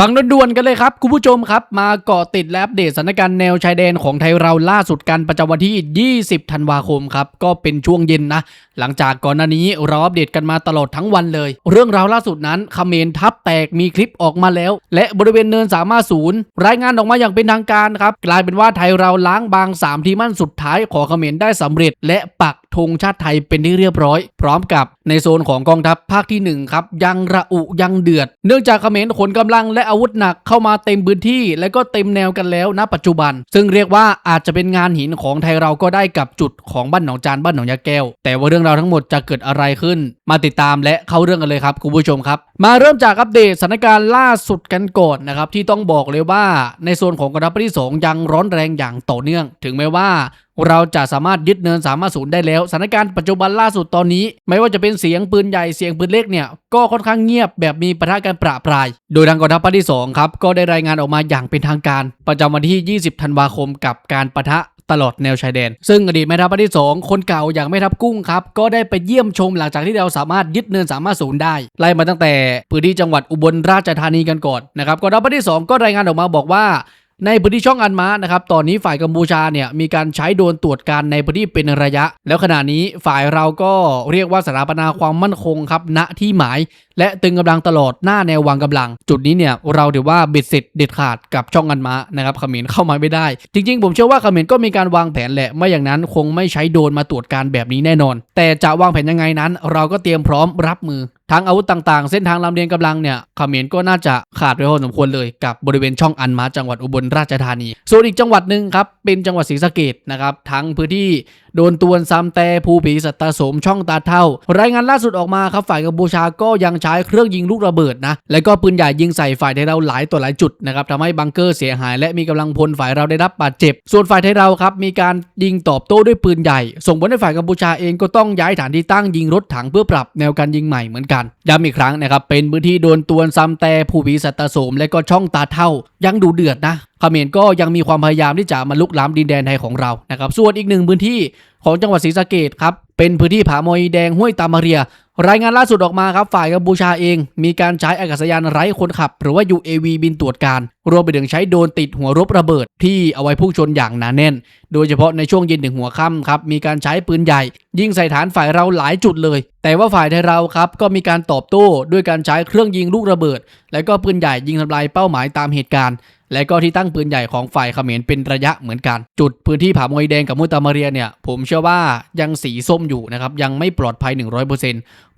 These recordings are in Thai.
ฟังด่วนๆกันเลยครับ คุณผู้ชมครับ มาเกาะติดและอัปเดตสถานการณ์แนวชายแดนของไทยเราล่าสุดกันประจำวันที่ 20 ธันวาคมครับ ก็เป็นช่วงเย็นนะ หลังจากก่อนหน้านี้เราอัปเดตกันมาตลอดทั้งวันเลย เรื่องราวล่าสุดนั้นเขมรทับแตกมีคลิปออกมาแล้ว และบริเวณเนินสามารถศูนย์รายงานออกมาอย่างเป็นทางการครับกลายเป็นว่าไทยเราล้างบาง 3 ทีมั่นสุดท้ายของเขมรได้สำเร็จและปัก ธงชาติไทยเป็นที่เรียบร้อย พร้อมกับในโซนของกองทัพภาคที่หนึ่งครับ ยังระอุยังเดือด เนื่องจากเขมรขนกำลังและอาวุธหนักเข้ามาเต็มพื้นที่ และก็เต็มแนวกันแล้วณปัจจุบัน ซึ่งเรียกว่าอาจจะเป็นงานหินของไทยเราก็ได้กับจุดของบ้านหนองจานบ้านหนองยาแก้ว แต่ว่าเรื่องราวทั้งหมดจะเกิดอะไรขึ้น มาติดตามและเข้าเรื่องกันเลยครับคุณผู้ชมครับ มาเริ่มจากอัปเดตสถานการณ์ล่าสุดกันก่อนนะครับที่ต้องบอกเลยว่าในโซนของกองทัพที่สองยังร้อนแรงอย่างต่อเนื่อง ถึงแม้ว่า เราจะสามารถยึดเนินสามารถศูนย์ได้แล้วสถานการณ์ปัจจุบันล่าสุดตอนนี้ ไม่ว่าจะเป็นเสียงปืนใหญ่เสียงปืนเล็กเนี่ยก็ค่อนข้างเงียบแบบมีปะทะกันประปราย โดยทางกองทัพภาคที่2ครับก็ได้รายงานออกมาอย่างเป็นทางการ ประจำวันที่ 20 ธันวาคมกับการปะทะตลอดแนวชายแดน ซึ่งอดีตแม่ทัพภาคที่ 2 คนเก่าอย่างแม่ทัพกุ้งครับ ก็ได้ไปเยี่ยมชมหลังจากที่เราสามารถยึดเนินสามารถศูนย์ได้ ไล่มาตั้งแต่พื้นที่จังหวัดอุบลราชธานีกันก่อนนะครับกองทัพภาคที่ 2 ก็รายงานออกมาบอกว่า ในพื้นที่ช่องอันมานะครับตอนนี้ฝ่ายกัมพูชาเนี่ยมีการใช้โดนตรวจการในพื้นที่เป็นระยะ แล้วขณะนี้ฝ่ายเราก็เรียกว่าสถาปนาความมั่นคงครับณที่หมาย และตึงกำลังตลอดหน้าแนววางกำลัง จุดนี้เนี่ยเราถือว่าเบ็ดเสร็จเด็ดขาดกับช่องอันมานะครับเขมรเข้ามาไม่ได้ จริงๆ ผมเชื่อว่าเขมรก็มีการวางแผนแหละไม่อย่างนั้นคงไม่ใช้โดนมาตรวจการแบบนี้แน่นอน แต่จะวางแผนยังไงนั้น เราก็เตรียมพร้อมรับมือ ทั้งอาวุธต่างๆ เส้นทางลำเลียงกำลังเนี่ยเขมรก็น่าจะขาดไปพอสมควรเลยกับบริเวณช่องอันมาจังหวัดอุบลราชธานี ส่วนอีกจังหวัดหนึ่งครับเป็นจังหวัดศรีสะเกดนะครับทั้งพื้นที่ โดนตวนซ้ำแต่ภูผีสัตตาสมช่องตาเท่า รายงานล่าสุดออกมาครับฝ่ายกัมพูชาก็ยังใช้เครื่องยิงลูกระเบิดนะ และก็ปืนใหญ่ยิงใส่ฝ่ายไทยเราหลายต่อหลายจุดนะครับทำให้บังเกอร์เสียหาย และมีกำลังพลฝ่ายเราได้รับบาดเจ็บ ส่วนฝ่ายไทยเราครับมีการยิงตอบโต้ด้วยปืนใหญ่ ส่งผลให้ฝ่ายกัมพูชาเองก็ต้องย้ายฐานที่ตั้งยิงรถถังเพื่อปรับแนวการยิงใหม่เหมือนกันย้ำอีกครั้งนะครับเป็นพื้นที่โดนตวนซ้ำแต่ภูผีสัตตาสมและก็ช่องตาเท่ายังดูเดือดนะเขมรก็ยังมีความพยายามที่จะมาลุกล้ำดินแดนไทยของเรานะครับส่วนอีกหนึ่งพื้นที่ของจังหวัดศรีสะเกดครับเป็นพื้นที่ผามอยแดงห้วยตามาเรีย รายงานล่าสุดออกมาครับฝ่ายกัมพูชาเอง มีการใช้อากาศยานไร้คนขับ หรือว่า UAV บินตรวจการ รวมไปถึงใช้โดนติดหัวรบระเบิดที่เอาไว้พุ่งชนอย่างหนาแน่นโดยเฉพาะในช่วงเย็นถึงหัวค่ำครับมีการใช้ปืนใหญ่ ยิงใส่ฐานฝ่ายเราหลายจุดเลย แต่ว่าฝ่ายไทยเราครับก็มีการตอบโต้ด้วยการใช้เครื่องยิงลูกระเบิด และก็ปืนใหญ่ยิงทำลายเป้าหมายตามเหตุการณ์ และก็ที่ตั้งปืนใหญ่ของฝ่ายเขมรเป็นระยะเหมือนกัน จุดพื้นที่ผามวยแดงกับมุตามาเรียเนี่ยผมเชื่อว่ายังสีส้มอยู่นะครับยังไม่ปลอดภัย 100%เ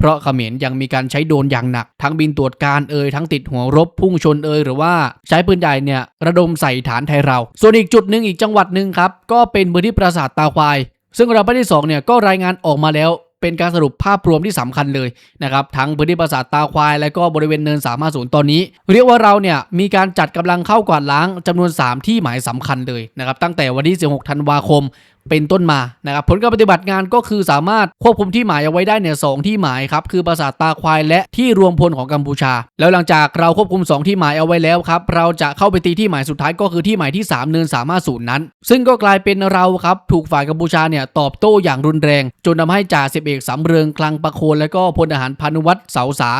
พราะเขมรยังมีการใช้โดนอย่างหนัก ทั้งบินตรวจการเอ่ยทั้งติดหัวรบพุ่งชนเอ่ยหรือว่าใช้ปืนใหญ่เนี่ยระดมใส่ฐานไทยเรา ส่วนอีกจุดหนึ่งอีกจังหวัดหนึ่งครับก็เป็นพื้นที่ปราสาทตาควาย ซึ่งเราปที่สองเนี่ยก็รายงานออกมาแล้วเป็นการสรุปภาพรวมที่สำคัญเลยนะครับทั้งพื้นที่ปราสาทตาควาย และก็บริเวณเนิน 350 ตอนนี้ เรียกว่าเราเนี่ยมีการจัดกำลังเข้ากวาดล้างจำนวน 3 ที่หมายสำคัญเลยนะครับตั้งแต่วันที่ 16 ธันวาคมเป็นต้นมานะครับผลการปฏิบัติงานก็คือสามารถควบคุมที่หมายเอาไว้ได้เนี่ยสองที่หมายครับคือปราสาทตาควายและที่รวมพลของกัมพูชา แล้วหลังจากเราควบคุม 2 ที่หมายเอาไว้แล้วครับเราจะเข้าไปตีที่หมายสุดท้ายก็คือที่หมายที่ 3 เนินสามารถศูนย์นั้น ซึ่งก็กลายเป็นเราครับถูกฝ่ายกัมพูชาเนี่ยตอบโต้อย่างรุนแรง จนทำให้จ่าสิบเอกสำเริงคลังประโคนและก็พลทหารพานุวัตรเสาสา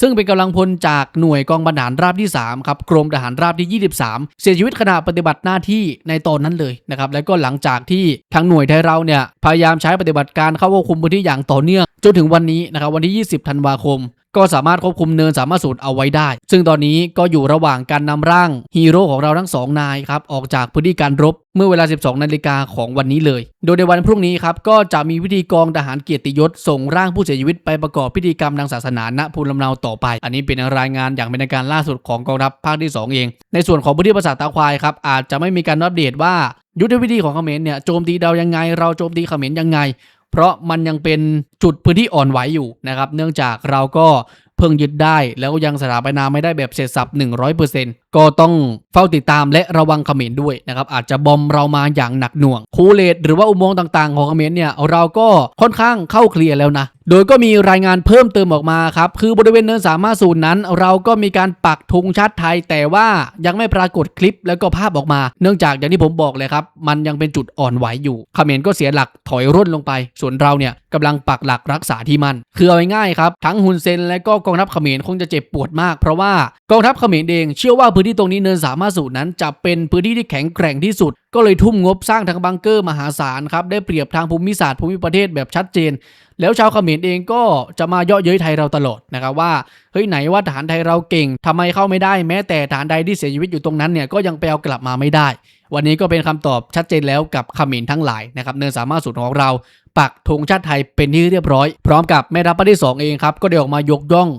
ซึ่งเป็นกำลังพลจากหน่วยกองบรรหารราบที่3ครับกรมทหารราบที่ 23 เสียชีวิตขณะปฏิบัติหน้าที่ในตอนนั้นเลยนะครับและก็หลังจากที่ทางหน่วยไทยเราเนี่ยพยายามใช้ปฏิบัติการเข้าควบคุมพื้นที่อย่างต่อเนื่องจนถึงวันนี้นะครับวันที่ 20 ธันวาคม ก็สามารถควบคุมเนินสามารถสูตรเอาไว้ได้ ซึ่งตอนนี้ก็อยู่ระหว่างการนำร่างฮีโร่ของเราทั้งสองนายครับออกจากพื้นที่การรบเมื่อเวลา 12 นาฬิกาของวันนี้เลย โดยในวันพรุ่งนี้ครับก็จะมีพิธีกองทหารเกียรติยศส่งร่างผู้เสียชีวิตไปประกอบพิธีกรรมทางศาสนาณภูมิลำเนาต่อไป อันนี้เป็นรายงานอย่างเป็นทางการล่าสุดของกองทัพภาคที่ 2 เอง ในส่วนของพื้นที่ปราสาทตาควายครับอาจจะไม่มีการอัปเดตว่ายุทธวิธีของเขมรเนี่ยโจมตีเรายังไง เราโจมตีเขมรยังไง เพราะมันยังเป็นจุดพื้นที่อ่อนไหวอยู่นะครับ เนื่องจากเราก็ เพิ่งยึดได้ แล้วยังสถาปนาไม่ได้แบบเสร็จสับ 100%ก็ต้องเฝ้าติดตามและระวังเขมรด้วยนะครับอาจจะบอมเรามาอย่างหนักหน่วง คูเลตหรือว่าอุโมงค์ต่างๆ ของเขมรเนี่ยเราก็ค่อนข้างเข้าเคลียร์แล้วนะโดยก็มีรายงานเพิ่มเติมออกมาครับ คือบริเวณเนินสามารถศูนย์นั้น เราก็มีการปักธงชาติไทย แต่ว่ายังไม่ปรากฏคลิปแล้วก็ภาพออกมา เนื่องจากอย่างที่ผมบอกเลยครับ มันยังเป็นจุดอ่อนไหวอยู่เขมรก็เสียหลักถอยร่นลงไป ส่วนเราเนี่ย กำลังปักหลักรักษาที่มัน คือเอาง่ายครับ ทั้งฮุนเซนและก็กองทัพเขมรคงจะเจ็บปวดมาก เพราะว่ากองทัพเขมรเองเชื่อว่าพื้นที่ตรงนี้เนินสามารถสูตรนั้นจะเป็นพื้นที่ที่แข็งแกร่งที่สุด ก็เลยทุ่มงบสร้างทังบังเกอร์มหาศาลครับได้เปรียบทางภูมิศาสตร์ภูมิประเทศแบบชัดเจน แล้วชาวเขมรเองก็จะมาเยาะเย้ยไทยเราตลอดนะครับว่าเฮ้ยไหนว่าทหารไทยเราเก่งทำไมเข้าไม่ได้แม้แต่ทหารใดที่เสียชีวิตอยู่ตรงนั้นเนี่ยก็ยังไปเอากลับมาไม่ได้ วันนี้ก็เป็นคำตอบชัดเจนแล้วกับเขมรทั้งหลายนะครับเนินสามารถสูตรของเรา ปักธงชาติไทยเป็นที่เรียบร้อย พร้อมกับแม่ทัพภาคที่สองเองครับ ก็ได้ออกมายกย่อง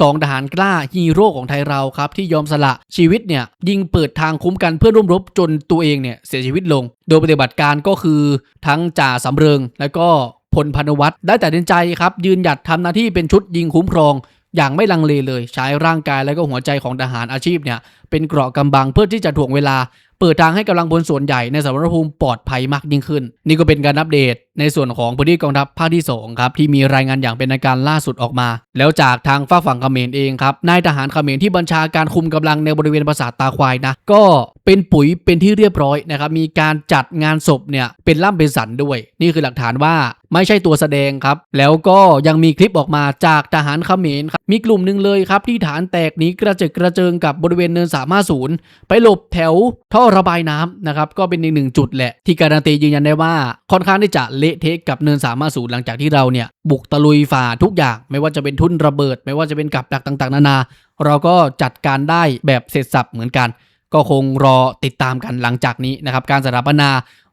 สองทหารกล้าฮีโร่ของไทยเราครับ ที่ยอมสละชีวิตเนี่ย ยิงเปิดทางคุ้มกันเพื่อร่วมรบจนตัวเองเนี่ย เสียชีวิตลง โดยปฏิบัติการก็คือทั้งจ่าสำเริง และก็พลพนวัตรได้แตัดสินใจครับ ยืนหยัดทำหน้าที่เป็นชุดยิงคุ้มครองอย่างไม่ลังเลเลยใช้ร่างกายและก็หัวใจของทหารอาชีพเนี่ย เป็นเกราะกำบังเพื่อที่จะถ่วงเวลา เปิดทางให้กำลังพลส่วนใหญ่ในสมรภูมิปลอดภัยมากยิ่งขึ้น นี่ก็เป็นการอัปเดตในส่วนของพื้นที่กองทัพภาคที่2ครับที่มีรายงานอย่างเป็นทางการล่าสุดออกมา แล้วจากทางฝ้ากฝั่งเขมรเองครับนายทหารเขมรที่บัญชาการคุมกำลังในบริเวณปราสาทตาควายนะก็เป็นปุ๋ยเป็นที่เรียบร้อยนะครับมีการจัดงานศพเนี่ยเป็นล่ำเป็นสันด้วย นี่คือหลักฐานว่าไม่ใช่ตัวแสดงครับ แล้วก็ยังมีคลิปออกมาจากทหารเขมรครับมีกลุ่มหนึ่งเลยครับ ที่ฐานแตกหนีกระเจิดกระเจิงกับบริเวณเนินสามารถศูนย์ไปหลบแถวท่อระบายน้ำนะครับก็เป็นอีกหนึ่งจุดแหละที่การันตียืนยันได้ว่าค่อนข้างที่จะเละเทะกับเนินสามารถศูหลังจากที่เราเนี่ยบุกตะลุยฝ่าทุกอย่าง ไม่ว่าจะเป็นทุ่นระเบิด ไม่ว่าจะเป็นกับดักต่างๆ นานา เราก็จัดการได้แบบเสร็จสับเหมือนกัน ก็คงรอติดตามกันหลังจากนี้นะครับการสถาปนา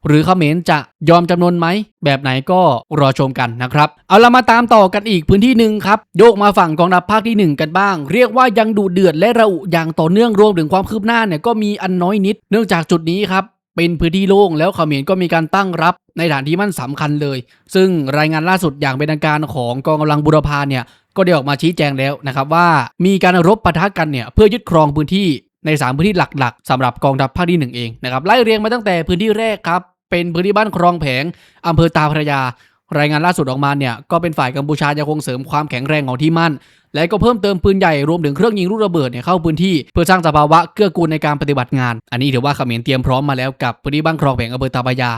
หรือเขมรจะยอมจำนวนไหม แบบไหนก็รอชมกันนะครับ เอาละมาตามต่อกันอีกพื้นที่หนึ่งครับ โยกมาฝั่งกองทัพภาคที่ 1 กันบ้าง เรียกว่ายังดูเดือดและระอุอย่างต่อเนื่องรวมถึงความคืบหน้าเนี่ยก็มีอันน้อยนิด เนื่องจากจุดนี้ครับ เป็นพื้นที่โล่งแล้วเขมรก็มีการตั้งรับในฐานที่มั่นสำคัญเลย ซึ่งรายงานล่าสุดอย่างเป็นทางการของกองกำลังบุรพาเนี่ยก็ได้ออกมาชี้แจงแล้วนะครับว่ามีการรบปะทะกันเนี่ยเพื่อยึดครองพื้นที่ในสามพื้นที่หลักๆสำหรับกองทัพภาคที่หนึ่งเองนะครับไล่เรียงมาตั้งแต่พื้นที่แรกครับเป็นพื้นที่บ้านครองแผงอำเภอตาพระยา รายงานล่าสุดออกมาเนี่ยก็เป็นฝ่ายกัมพูชายังคงเสริมความแข็งแรงของที่มั่น และก็เพิ่มเติมปืนใหญ่รวมถึงเครื่องยิงลูกระเบิดเนี่ยเข้าพื้นที่เพื่อสร้างสภาวะเกื้อกูลในการปฏิบัติงาน อันนี้ถือว่าเขมรเตรียมพร้อมมาแล้วกับพื้นที่บ้านคลองแผงอำเภอตาบายา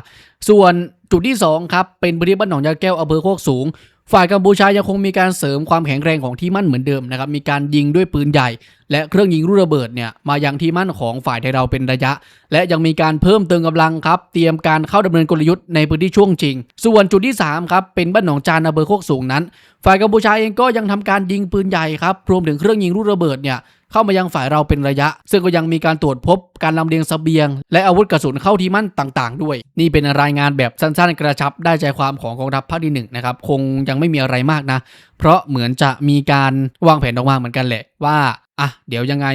ส่วนจุดที่สองครับเป็นพื้นที่บ้านหนองยาแก้วอำเภอโคกสูง ฝ่ายกัมพูชายังคงมีการเสริมความแข็งแรงของที่มั่นเหมือนเดิมนะครับ มีการยิงด้วยปืนใหญ่ และเครื่องยิงรูระเบิดเนี่ยมายังที่มั่นของฝ่ายไทยเราเป็นระยะ และยังมีการเพิ่มเติมกำลังครับ เตรียมการเข้าดำเนินกลยุทธ์ในพื้นที่ช่วงจริง ส่วนจุดที่3ครับเป็นบ้านหนองจานอำเภอโคกสูงนั้น ฝ่ายกัมพูชาเองก็ยังทำการยิงปืนใหญ่ครับรวมถึงเครื่องยิงรูระเบิดเนี่ย เข้ามายังฝ่ายเราเป็นระยะ ซึ่งก็ยังมีการตรวจพบการลำเลียงเสบียง และอาวุธกระสุนเข้าที่มั่นต่างๆ ด้วย นี่เป็นรายงานแบบสั้นๆ กระชับได้ใจความของกองทัพภาคที่หนึ่งนะครับคงยังไม่มีอะไรมากนะ เพราะเหมือนจะมีการวางแผนออกมาเหมือนกันแหละว่าอะเดี๋ยวยังไง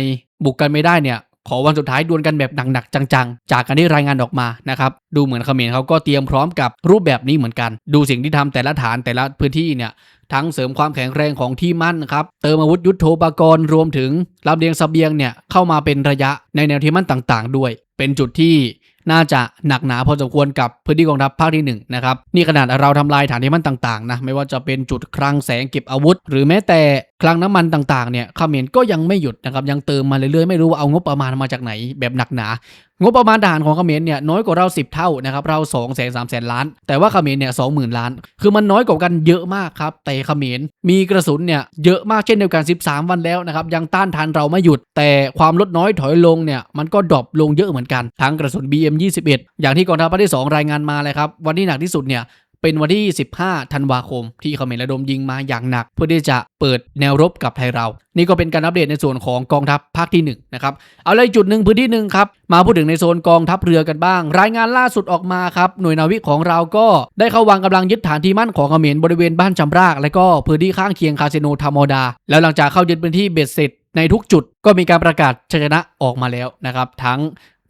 บุกกันไม่ได้เนี่ย ขอวันสุดท้ายดวลกันแบบหนักๆจังๆ จากการที่รายงานออกมานะครับดูเหมือนเขมรเขาก็เตรียมพร้อมกับรูปแบบนี้เหมือนกัน ดูสิ่งที่ทำแต่ละฐานแต่ละพื้นที่เนี่ยทั้งเสริมความแข็งแรงของที่มั่นครับ เติมอาวุธยุทโธปกรณ์รวมถึงลำเลียงเสบียงเนี่ยเข้ามาเป็นระยะในแนวที่มั่นต่างๆ ด้วย เป็นจุดที่ น่าจะหนักหนาพอสมควรกับพื้นที่กองทัพภาคที่1นงนะครับนี่ขนาดเราทำลายฐานที่มั่นต่างๆนะไม่ว่าจะเป็นจุดคลังแสงเก็บอาวุธ หรือแม้แต่คลังน้ำมันต่างๆเนี่ยเขมรก็ยังไม่หยุดนะครับยังเติมมาเรื่อยๆไม่รู้ว่าเอางบประมาณมาจากไหนแบบหนักหนา งบประมาณทหารของเขมรเนี่ยน้อยกว่าเรา 10 เท่านะครับเรา2องแสนสามแสนล้าน แต่ว่าเขมรเนี่ยสองหมื่นล้าน คือมันน้อยกว่ากันเยอะมากครับแต่เขมรมีกระสุนเนี่ยเยอะมากเช่นเดียวกัน 13 วันแล้วนะครับยังต้านทานเราไม่หยุด แต่ความลดน้อยถอยลงเนี่ยมันก็ดรอปลงเยอะเหมือนกันทั้งกระสุน BM 21 อย่างที่กองทัพภาคที่ 2 รายงานมาเลยครับวันที่หนักที่สุดเนี่ย เป็นวันที่ 15 ธันวาคม ที่เขมรระดมยิงมาอย่างหนัก เพื่อที่จะเปิดแนวรบกับไทยเรา นี่ก็เป็นการอัปเดตในส่วนของกองทัพภาคที่1นะครับ เอาเลยจุดหนึ่งพื้นที่หนึ่งครับ มาพูดถึงในโซนกองทัพเรือกันบ้าง รายงานล่าสุดออกมาครับ หน่วยนาวิกของเราก็ได้เข้าวางกำลังยึดฐานที่มั่นของเขมรบริเวณบ้านจำราก และก็พื้นที่ข้างเคียงคาสิโนธรรมดา แล้วหลังจากเข้ายึดพื้นที่เบ็ดเสร็จในทุกจุดก็มีการประกาศชัยชนะออกมาแล้วนะครับ ทั้ง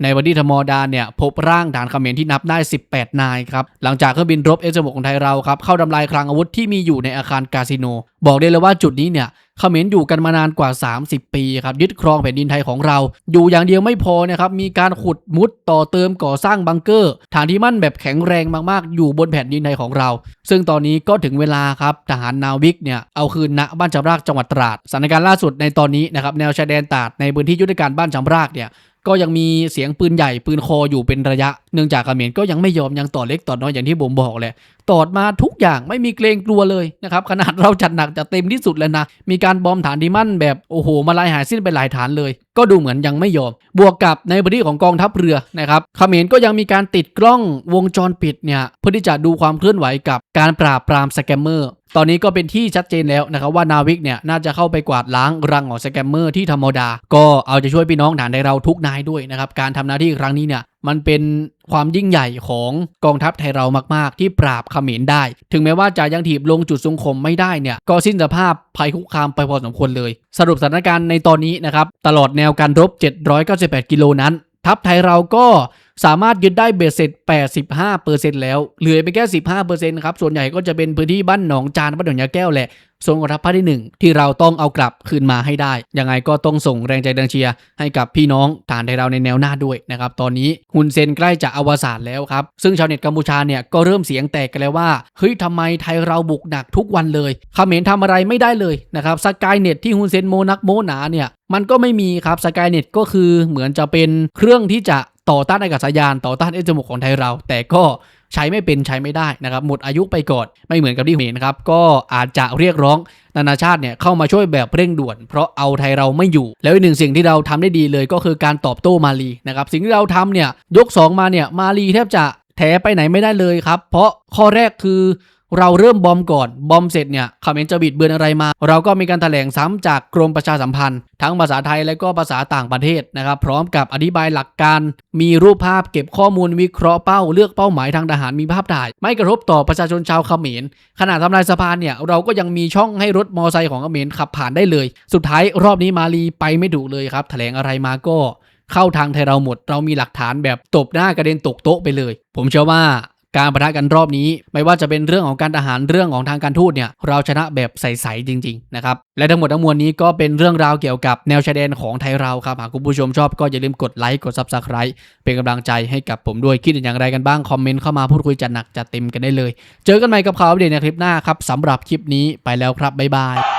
ในวันที่ธรรมดาเนี่ยพบร่างฐานเขมรที่นับได้ 18 นายครับ หลังจากเครื่องบินรบเอสหกของไทยเราครับเข้าทำลายคลังอาวุธที่มีอยู่ในอาคารคาสิโนบอกได้เลยว่าจุดนี้เนี่ยเขมรอยู่กันมานานกว่า 30 ปีครับยึดครองแผ่นดินไทยของเรา อยู่อย่างเดียวไม่พอนะครับมีการขุดมุดต่อเติมก่อสร้างบังเกอร์ ฐานที่มั่นแบบแข็งแรงมากๆ อยู่บนแผ่นดินไทยของเรา ซึ่งตอนนี้ก็ถึงเวลาครับทหารนาวิกเนี่ยเอาคืนณบ้านจำรากจังหวัดตราดสถานการณ์ล่าสุดในตอนนี้นะครับแนวชายแดนตราดในพื้นที่ยุทธการบ้านจำรากเนี่ยก็ยังมีเสียงปืนใหญ่ปืนคออยู่เป็นระยะ เนื่องจากเขมรก็ยังไม่ยอมยังต่อเล็กต่อน้อยอย่างที่ผมบอกแหละตอดมาทุกอย่างไม่มีเกรงกลัวเลยนะครับขนาดเราจัดหนักจัดเต็มที่สุดแล้วนะ มีการบอมฐานดีมั่นแบบโอ้โหมาลายหายสิ้นไปหลายฐานเลย ก็ดูเหมือนยังไม่ยอม บวกกับในพื้นที่ของกองทัพเรือนะครับเขมรก็ยังมีการติดกล้องวงจรปิดเนี่ยเพื่อที่จะดูความเคลื่อนไหวกับการปราบปรามสแกมเมอร์ตอนนี้ก็เป็นที่ชัดเจนแล้วนะครับว่านาวิกเนี่ยน่าจะเข้าไปกวาดล้างรังของสแกมเมอร์ที่ธรรมดา ก็เอาจะช่วยพี่น้องฐานในเราทุกนายด้วยนะครับการทำหน้าที่ครั้งนี้เนี่ย มันเป็นความยิ่งใหญ่ของกองทัพไทยเรามาก ๆ ที่ปราบเขมรได้ ถึงแม้ว่าจะยังถีบลงจุดทรงคมไม่ได้เนี่ย ก็สิ้นสภาพภัยคุกคามไปพอสมควรเลย สรุปสถานการณ์ในตอนนี้นะครับ ตลอดแนวการรบ 798 กิโลนั้น ทัพไทยเราก็สามารถยึดได้เบสเสร็จ 85%แล้ว เหลือไปแค่ 15%ครับ ส่วนใหญ่ก็จะเป็นพื้นที่บ้านหนองจานบ้านหนองยาแก้วแหละ ส่วนกองทัพภาคที่ 1 ที่เราต้องเอากลับคืนมาให้ได้ ยังไงก็ต้องส่งแรงใจแรงเชียร์ให้กับพี่น้องฐานไทยเราในแนวหน้าด้วยนะครับ ตอนนี้ฮุนเซนใกล้จะอวสานแล้วครับ ซึ่งชาวเน็ตกัมพูชาเนี่ยก็เริ่มเสียงแตกกันแล้วว่า เฮ้ยทำไมไทยเราบุกหนักทุกวันเลยเขมรทำอะไรไม่ได้เลยนะครับสกายเน็ตที่ฮุนเซนโมนักโมหนาเนี่ย มันก็ไม่มีครับสกายเน็ตก็คือเหมือนจะเป็นเครื่องที่จะต่อต้านอากาศยานต่อต้านเอสจมูกของไทยเรา แต่ก็ใช้ไม่เป็นใช้ไม่ได้นะครับ หมดอายุไปก่อนไม่เหมือนกับที่เห็นนะครับ ก็อาจจะเรียกร้องนานาชาติเนี่ยเข้ามาช่วยแบบเร่งด่วน เพราะเอาไทยเราไม่อยู่ แล้วอีกหนึ่งสิ่งที่เราทำได้ดีเลยก็คือการตอบโต้มาลีนะครับสิ่งที่เราทำเนี่ยยก 2 มาเนี่ยมาลีแทบจะแถไปไหนไม่ได้เลยครับ เพราะข้อแรกคือ เราเริ่มบอมก่อน บอมเสร็จเนี่ยเขมรจะบิดเบือนอะไรมา เราก็มีการแถลงซ้ำจากกรมประชาสัมพันธ์ ทั้งภาษาไทยและก็ภาษาต่างประเทศนะครับพร้อมกับอธิบายหลักการ มีรูปภาพเก็บข้อมูลวิเคราะห์เป้าเลือกเป้าหมายทางทหารมีภาพถ่าย ไม่กระทบต่อประชาชนชาวเขมรขณะทำลายสะพานเนี่ยเราก็ยังมีช่องให้รถมอไซค์ของเขมรขับผ่านได้เลย สุดท้ายรอบนี้มาลีไปไม่ถูกเลยครับแถลงอะไรมาก็เข้าทางไทยเราหมด เรามีหลักฐานแบบตบหน้ากระเด็นตกโต๊ะไปเลย ผมเชื่อว่า การประทะกันรอบนี้ ไม่ว่าจะเป็นเรื่องของการทหารเรื่องของทางการทูตเนี่ยเราชนะแบบใสๆจริงๆนะครับและทั้งหมดทั้งมวลนี้ก็เป็นเรื่องราวเกี่ยวกับแนวชายแดนของไทยเราครับหากคุณผู้ชมชอบก็อย่าลืมกดไลค์กด Subscribe เป็นกำลังใจให้กับผมด้วยคิดอย่างไรกันบ้างคอมเมนต์เข้ามาพูดคุยจัดหนักจัดเต็มกันได้เลย เจอกันใหม่กับข่าวอัปเดตในคลิปหน้าครับสำหรับคลิปนี้ไปแล้วครับบ๊ายบาย